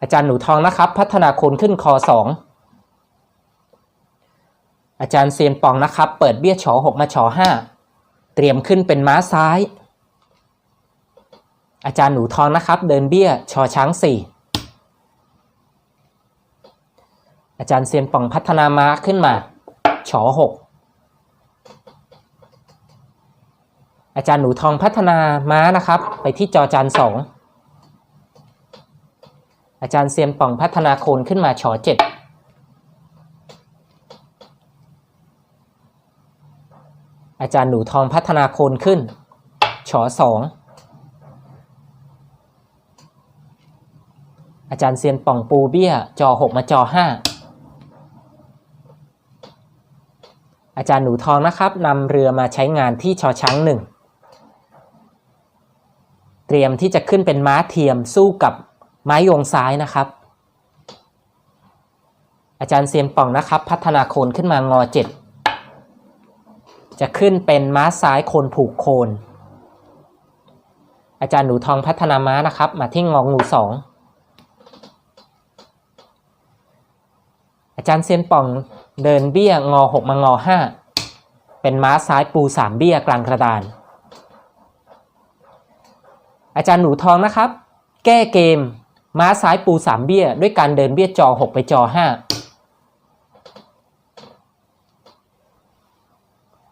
อาจารย์หนูทองนะครับ พัฒนาโคนขึ้นคอสองอาจารย์เซียนปองนะครับ เปิดเบี้ยฉอหกมาฉอห้าเตรียมขึ้นเป็นม้าซ้าย อาจารย์หนูทองนะครับ เดินเบี้ยชอช้างสี่อาจารย์เซียนปองพัฒนาม้าขึ้นมาฉอหกอาจารย์หนูทองพัฒนาม้านะครับ ไปที่จอจานสอง อาจารย์เซียนป่องพัฒนาโคนขึ้นมาฉอเจ็ดอาจารย์หนูทองพัฒนาโคนขึ้นฉอสองอาจารย์เซียนป่องปูเบี้ยจอหกมาจอห้าอาจารย์หนูทองนะครับนำเรือมาใช้งานที่ชอช้างหนึ่งเตรียมที่จะขึ้นเป็นม้าเทียมสู้กับ ไม้โยงซ้ายนะครับ อาจารย์เซียนป่องนะครับ พัฒนาโคนขึ้นมางอเจ็ดจะขึ้นเป็นม้าซ้ายโคนผูกโคน อาจารย์หนูทองพัฒนาม้านะครับ มาที่งองูสองอาจารย์เซียนป่องเดินเบี้ยงอหกมางอห้าเป็นม้าซ้ายปูสามเบี้ยกลางกระดาน อาจารย์หนูทองนะครับ แก้เกม ม้าซ้ายปูสามเบี้ย ด้วยการเดินเบี้ยจอหกไปจอห้า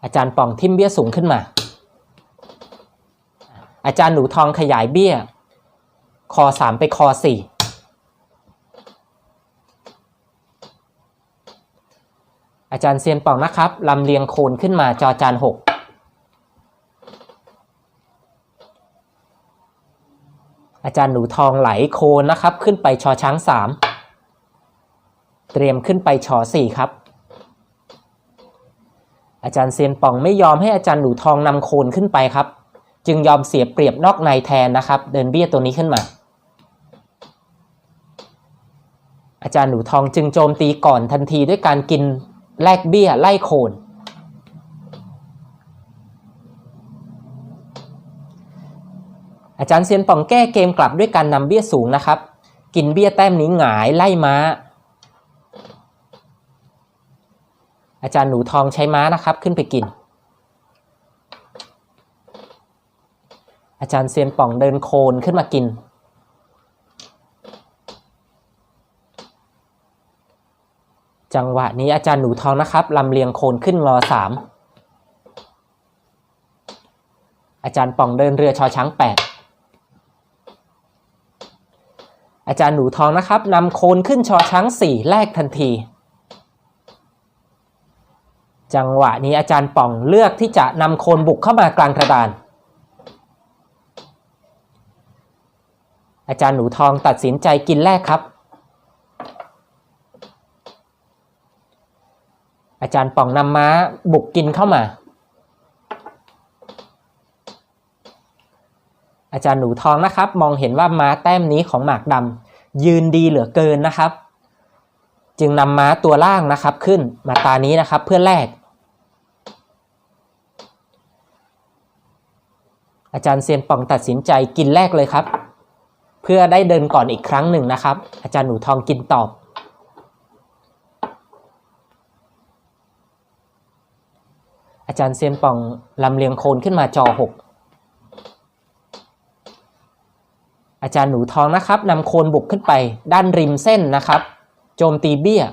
อาจารย์ป่องทิมเบี้ยสูงขึ้นมา อาจารย์หนูทองขยายเบี้ย คอสามไปคอสี่อาจารย์เซียนป่องนะครับลำเลียงโคนขึ้นมาจอจานหก อาจารย์หนูทองไหลโคนนะครับ ขึ้นไปชอช้างสามเตรียมขึ้นไปชอสี่ครับ อาจารย์เซียนป่องไม่ยอมให้อาจารย์หนูทองนำโคนขึ้นไปครับ จึงยอมเสียเปรียบนอกในแทนนะครับ เดินเบี้ยตัวนี้ขึ้นมา อาจารย์หนูทองจึงโจมตีก่อนทันทีด้วยการกินแลกเบี้ยไล่โคน อาจารย์เซียนป่องแก้เกมกลับด้วยการนำเบี้ยสูงนะครับ กินเบี้ยแต้มนี้หงายไล่ม้า อาจารย์หนูทองใช้ม้านะครับ ขึ้นไปกิน อาจารย์เซียนป่องเดินโคนขึ้นมากิน จังหวะนี้อาจารย์หนูทองนะครับลำเลียงโคนขึ้นงอสามอาจารย์ป่องเดินเรือชอช้างแปด อาจารย์หนูทองนะครับนำโคนขึ้นชอช้างสี่แลกทันที จังหวะนี้อาจารย์ป่องเลือกที่จะนำโคนบุกเข้ามากลางกระดาน อาจารย์หนูทองตัดสินใจกินแรกครับ อาจารย์ป่องนำม้าบุกกินเข้ามา อาจารย์หนูทองนะครับ มองเห็นว่าม้าแต้มนี้ของหมากดำยืนดีเหลือเกินนะครับ จึงนำม้าตัวล่างนะครับขึ้นมาตานี้นะครับเพื่อแลกอาจารย์เซียนป่องตัดสินใจกินแรกเลยครับ เพื่อได้เดินก่อนอีกครั้งหนึ่งนะครับ อาจารย์หนูทองกินตอบ อาจารย์เซียนป่องลำเลียงโคนขึ้นมาจอหก อาจารย์หนูทองนะครับนำโคนบุกขึ้นไปด้านริมเส้นนะครับ โจมตีเบี้ย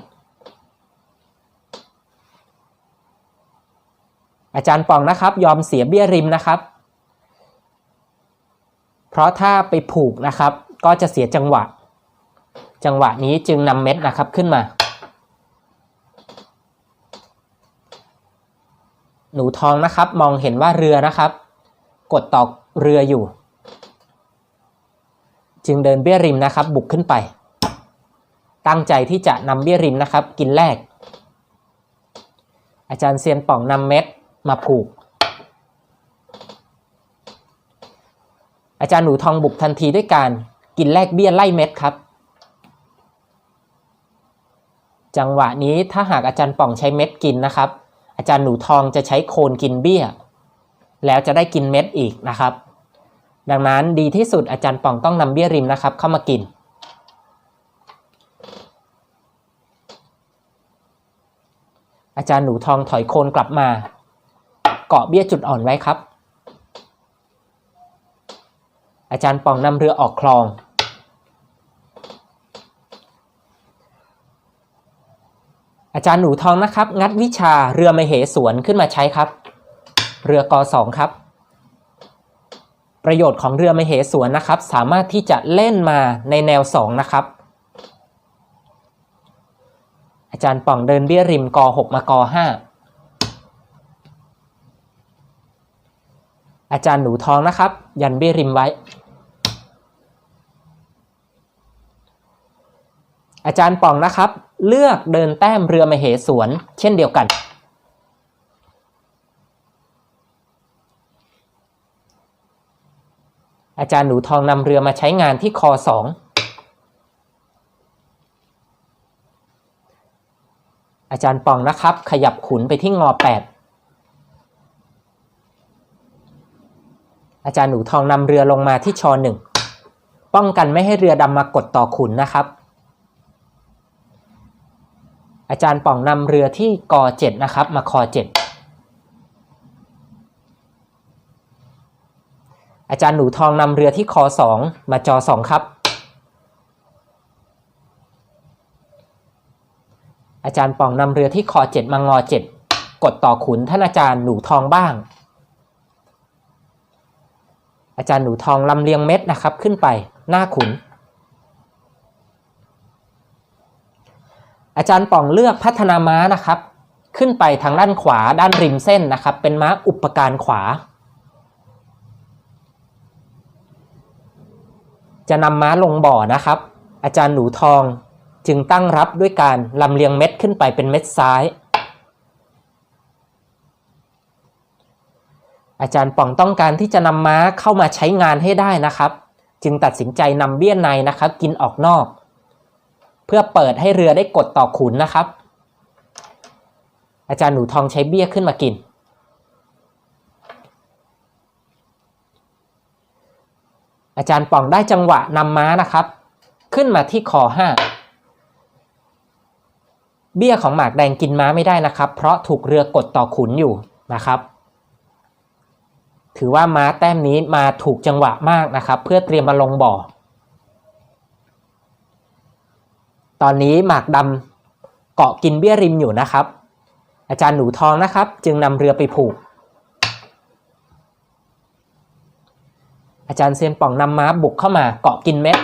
อาจารย์ปองนะครับ ยอมเสียเบี้ยริมนะครับ เพราะถ้าไปผูกนะครับ ก็จะเสียจังหวะ จังหวะนี้จึงนำเม็ดนะครับขึ้นมา หนูทองนะครับมองเห็นว่าเรือนะครับ กดตอกเรืออยู่ จึงเดินเบี้ยริมนะครับ บุกขึ้นไป ตั้งใจที่จะนำเบี้ยริมนะครับ กินแรก อาจารย์เซียนป่องนำเม็ดมาผูก อาจารย์หนูทองบุกทันทีด้วยการกินแลกเบี้ยไล่เม็ดครับ จังหวะนี้ถ้าหากอาจารย์ป่องใช้เม็ดกินนะครับ อาจารย์หนูทองจะใช้โคนกินเบี้ย แล้วจะได้กินเม็ดอีกนะครับ ดังนั้นดีที่สุดอาจารย์ป่องต้องนำเบี้ยริมนะครับ เข้ามากิน อาจารย์หนูทองถอยโคนกลับมา เกาะเบี้ยจุดอ่อนไว้ครับ อาจารย์ป่องนำเรือออกคลอง อาจารย์หนูทองนะครับ งัดวิชาเรือมเหสวนขึ้นมาใช้ครับ เรือกอสองครับ ประโยชน์ของเรือมเหสวนนะครับ สามารถที่จะเล่นมาในแนวสองนะครับ อาจารย์ป่องเดินเบี้ยริมกหกมากห้าอาจารย์หนูทองนะครับ ยันเบี้ยริมไว้ อาจารย์ป่องนะครับ เลือกเดินแต้มเรือมเหสวน เช่นเดียวกัน อาจารย์หนูทองนำเรือมาใช้งานที่คอสองอาจารย์ปองนะครับ ขยับขุนไปที่งอแปดอาจารย์หนูทองนำเรือลงมาที่ชอหนึ่งป้องกันไม่ให้เรือดำมากดต่อขุนนะครับ อาจารย์ป่องนำเรือที่กอเจ็ดนะครับ มาคอเจ็ด อาจารย์หนูทองนำเรือที่คอสองมาจอสองครับ อาจารย์ป่องนำเรือที่คอเจ็ดมางอเจ็ดกดต่อขุนท่านอาจารย์หนูทองบ้าง อาจารย์หนูทองลำเลียงเม็ดนะครับขึ้นไปหน้าขุน อาจารย์ป่องเลือกพัฒนาม้านะครับ ขึ้นไปทางด้านขวาด้านริมเส้นนะครับ เป็นม้าอุปการขวา จะนำม้าลงบ่อนะครับ อาจารย์หนูทองจึงตั้งรับด้วยการลำเลียงเม็ดขึ้นไปเป็นเม็ดซ้าย อาจารย์ป่องต้องการที่จะนำม้าเข้ามาใช้งานให้ได้นะครับ จึงตัดสินใจนำเบี้ยในนะครับ กินออกนอก เพื่อเปิดให้เรือได้กดต่อขุนนะครับ อาจารย์หนูทองใช้เบี้ยขึ้นมากิน อาจารย์ป่องได้จังหวะนำม้านะครับ ขึ้นมาที่คอห้าเบี้ยของหมากแดงกินม้าไม่ได้นะครับ เพราะถูกเรือกดต่อขุนอยู่นะครับ ถือว่าม้าแต้มนี้มาถูกจังหวะมากนะครับ เพื่อเตรียมมาลงบ่อ ตอนนี้หมากดำเกาะกินเบี้ยริมอยู่นะครับ อาจารย์หนูทองนะครับ จึงนำเรือไปผูก อาจารย์เซียนป่องนำม้าบุกเข้ามาเกาะกินเม็ด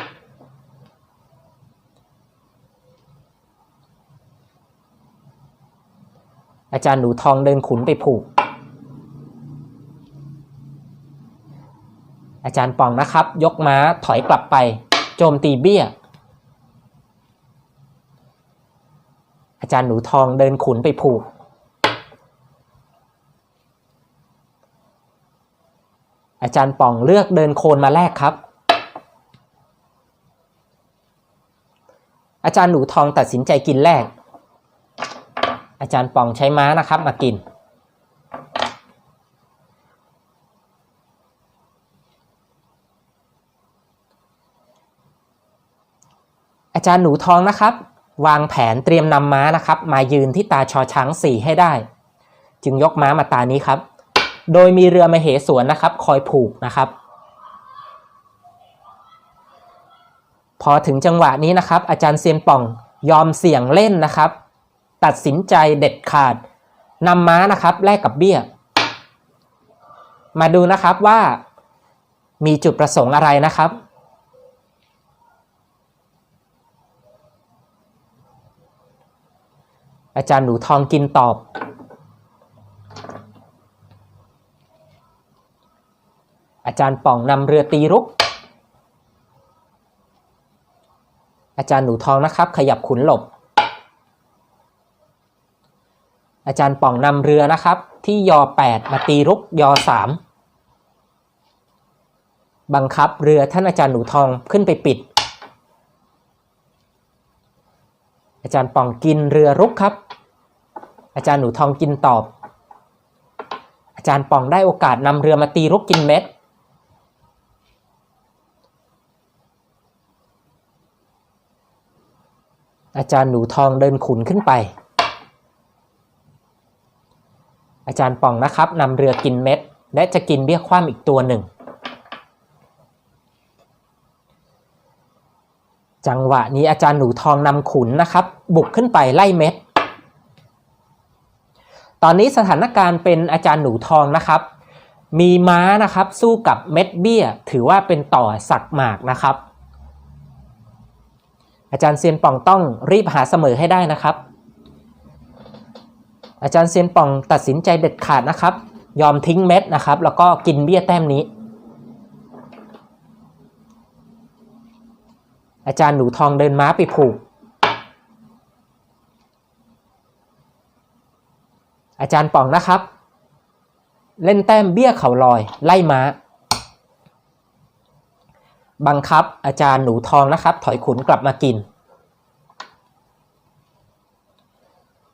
อาจารย์หนูทองเดินขุนไปผูก อาจารย์ป่องนะครับ ยกม้าถอยกลับไป โจมตีเบี้ย อาจารย์หนูทองเดินขุนไปผูก อาจารย์ป่องเลือกเดินโคนมาแลกครับ อาจารย์หนูทองตัดสินใจกินแลกอาจารย์ป่องใช้ม้านะครับมากิน อาจารย์หนูทองนะครับ วางแผนเตรียมนำม้านะครับ มายืนที่ตาชอช้างสี่ให้ได้ จึงยกม้ามาตานี้ครับ โดยมีเรือมเหสวนนะครับ คอยผูกนะครับ พอถึงจังหวะนี้นะครับ อาจารย์เซียนป่องยอมเสี่ยงเล่นนะครับ ตัดสินใจเด็ดขาดนำม้านะครับแลกกับเบี้ย มาดูนะครับว่ามีจุดประสงค์อะไรนะครับอาจารย์หนูทองกินตอบ อาจารย์ป่องนำเรือตีรุก อาจารย์หนูทองนะครับ ขยับขุนหลบ อาจารย์ป่องนำเรือนะครับ ที่ยอ 8 มาตีรุกยอ 3 บังคับเรือท่านอาจารย์หนูทองขึ้นไปปิด อาจารย์ป่องกินเรือรุกครับ อาจารย์หนูทองกินตอบ อาจารย์ป่องได้โอกาสนำเรือมาตีรุกกินเม็ด อาจารย์หนูทองเดินขุนขึ้นไป อาจารย์ป่องนะครับนำเรือกินเม็ด และจะกินเบี้ยคว่ำอีกตัวหนึ่ง จังหวะนี้อาจารย์หนูทองนำขุนนะครับ บุกขึ้นไปไล่เม็ด ตอนนี้สถานการณ์เป็นอาจารย์หนูทองนะครับ มีม้านะครับสู้กับเม็ดเบี้ย ถือว่าเป็นต่อสักหมากนะครับ อาจารย์เซียนป่องต้องรีบหาเสมอให้ได้นะครับ อาจารย์เซียนป่องตัดสินใจเด็ดขาดนะครับ ยอมทิ้งเม็ดนะครับ แล้วก็กินเบี้ยแต้มนี้ อาจารย์หนูทองเดินม้าไปผูก อาจารย์ป่องนะครับ เล่นแต้มเบี้ยเขาลอย ไล่ม้า บังคับอาจารย์หนูทองนะครับ ถอยขุนกลับมากิน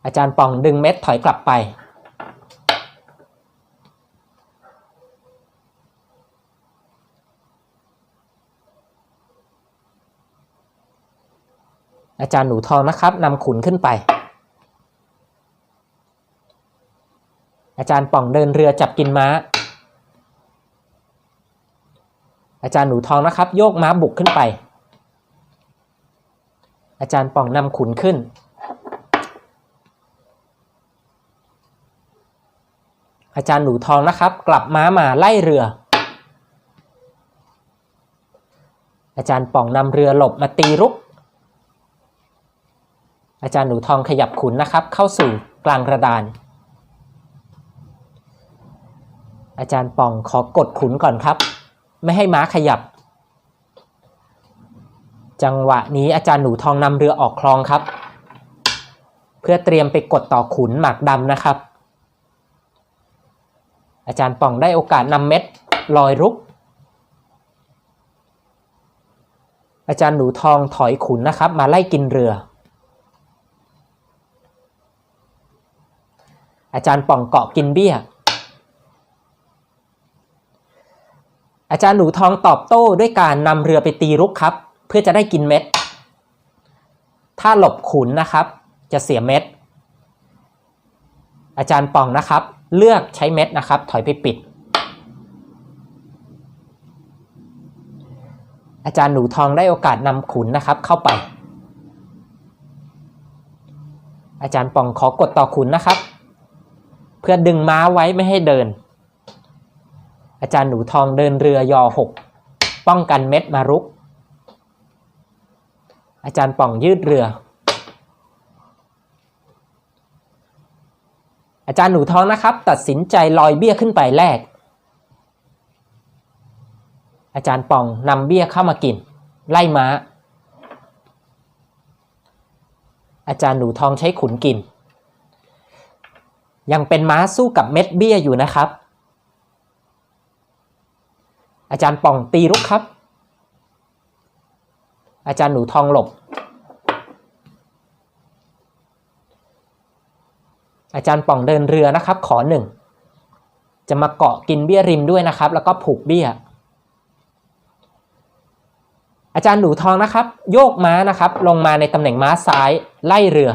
อาจารย์ป่องดึงเม็ดถอยกลับไป อาจารย์หนูทองนะครับนำขุนขึ้นไป อาจารย์ป่องเดินเรือจับกินม้า อาจารย์หนูทองนะครับ โยกม้าบุกขึ้นไป อาจารย์ป่องนำขุนขึ้น อาจารย์หนูทองนะครับ กลับม้ามาไล่เรือ อาจารย์ป่องนำเรือหลบมาตีรุก อาจารย์หนูทองขยับขุนนะครับ เข้าสู่กลางกระดาน อาจารย์ป่องขอกดขุนก่อนครับ ไม่ให้ม้าขยับ จังหวะนี้อาจารย์หนูทองนำเรือออกคลองครับ เพื่อเตรียมไปกดต่อขุนหมากดำนะครับ อาจารย์ป่องได้โอกาสนำเม็ดลอยรุก อาจารย์หนูทองถอยขุนนะครับ มาไล่กินเรือ อาจารย์ป่องเกาะกินเบี้ย อาจารย์หนูทองตอบโต้ด้วยการนำเรือไปตีรุกครับ เพื่อจะได้กินเม็ด ถ้าหลบขุนนะครับ จะเสียเม็ด อาจารย์ป่องนะครับ เลือกใช้เม็ดนะครับ ถอยไปปิด อาจารย์หนูทองได้โอกาสนำขุนนะครับ เข้าไป อาจารย์ป่องขอกดต่อขุนนะครับ เพื่อดึงม้าไว้ไม่ให้เดิน อาจารย์หนูทองเดินเรือยอหกป้องกันเม็ดมารุก อาจารย์ป่องยืดเรือ อาจารย์หนูทองนะครับ ตัดสินใจลอยเบี้ยขึ้นไปแรก อาจารย์ป่องนำเบี้ยเข้ามากิน ไล่ม้า อาจารย์หนูทองใช้ขุนกิน ยังเป็นม้าสู้กับเม็ดเบี้ยอยู่นะครับ อาจารย์ป่องตีรุกครับ อาจารย์หนูทองหลบ อาจารย์ป่องเดินเรือนะครับ ขอหนึ่ง จะมาเกาะกินเบี้ยริมด้วยนะครับ แล้วก็ผูกเบี้ย อาจารย์หนูทองนะครับ โยกม้านะครับ ลงมาในตำแหน่งม้าซ้ายไล่เรือ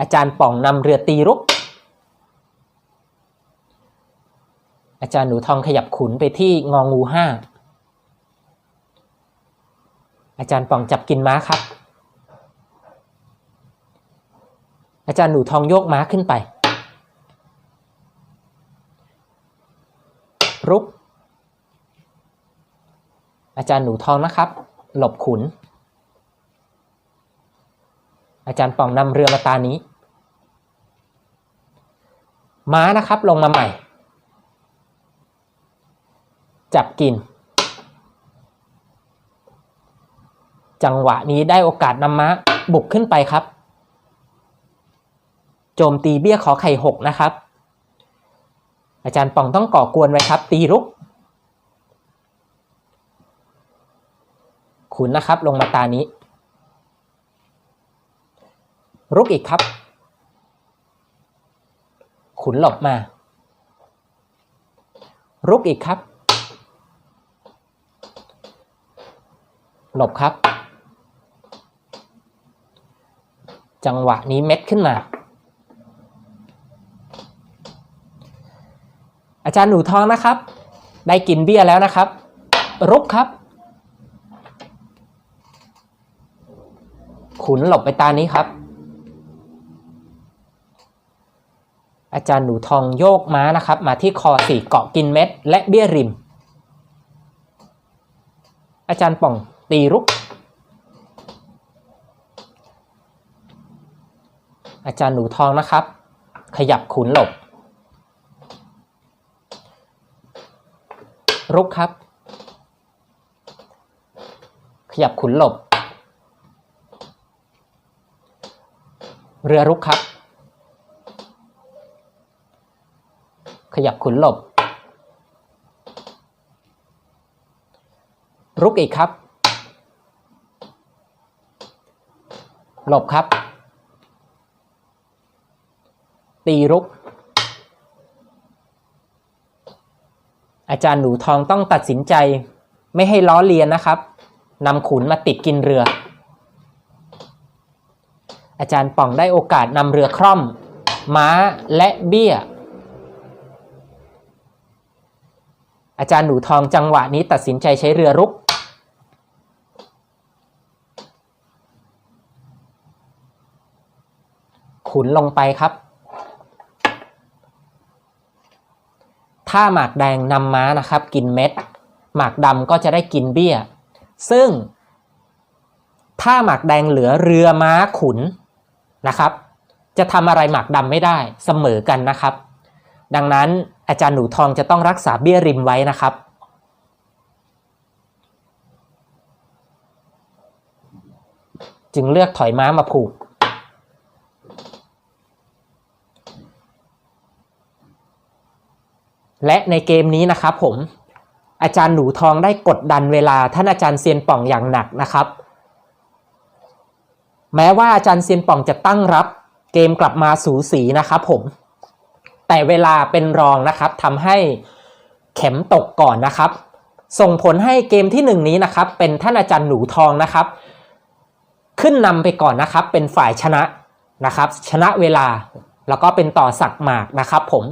อาจารย์ป่องนำเรือตีรุก อาจารย์หนูทองขยับขุนไปที่งองูห้าอาจารย์ป่องจับกินม้าครับ อาจารย์หนูทองโยกม้าขึ้นไป รุก อาจารย์หนูทองนะครับ หลบขุน อาจารย์ป่องนำเรือมาตานี้ ม้านะครับลงมาใหม่ จับกิน จังหวะนี้ได้โอกาสนำม้าบุกขึ้นไปครับ โจมตีเบี้ยขอไข่หกนะครับ อาจารย์ป่องต้องก่อกวนไว้ครับ ตีรุก ขุนนะครับลงมาตานี้ รุกอีกครับ ขุนหลบมา รุกอีกครับ หลบครับ จังหวะนี้เม็ดขึ้นมา อาจารย์หนูทองนะครับ ได้กินเบี้ยแล้วนะครับ รุกครับ ขุนหลบไปตานี้ครับ อาจารย์หนูทองโยกม้านะครับ มาที่คอสี่เกาะกินเม็ดและเบี้ยริม อาจารย์ป่อง ตีรุก อาจารย์หนูทองนะครับ ขยับขุนหลบ รุกครับ ขยับขุนหลบ เรือรุกครับ ขยับขุนหลบ รุกอีกครับ หลบครับ ตีรุก อาจารย์หนูทองต้องตัดสินใจ ไม่ให้ล้อเลียนนะครับนำขุนมาติดกินเรือ อาจารย์ป่องได้โอกาสนำเรือคร่อม ม้าและเบี้ย อาจารย์หนูทองจังหวะนี้ตัดสินใจใช้เรือรุก ขุนลงไปครับ ถ้าหมากแดงนำม้านะครับ กินเม็ด หมากดำก็จะได้กินเบี้ย ซึ่ง ถ้าหมากแดงเหลือเรือม้าขุนนะครับ จะทำอะไรหมากดำไม่ได้เสมอกันนะครับ ดังนั้นอาจารย์หนูทองจะต้องรักษาเบี้ยริมไว้นะครับจึงเลือกถอยม้ามาผูก และในเกมนี้นะครับผม อาจารย์หนูทองได้กดดันเวลาท่านอาจารย์เซียนป่องอย่างหนักนะครับ แม้ว่าอาจารย์เซียนป่องจะตั้งรับ เกมกลับมาสูสีนะครับผม แต่เวลาเป็นรองนะครับทำให้เข็มตกก่อนนะครับ ส่งผลให้เกมที่หนึ่งนี้นะครับ เป็นท่านอาจารย์หนูทองนะครับ ขึ้นนำไปก่อนนะครับ เป็นฝ่ายชนะนะครับ ชนะเวลาแล้วก็เป็นต่อสักหมากนะครับผม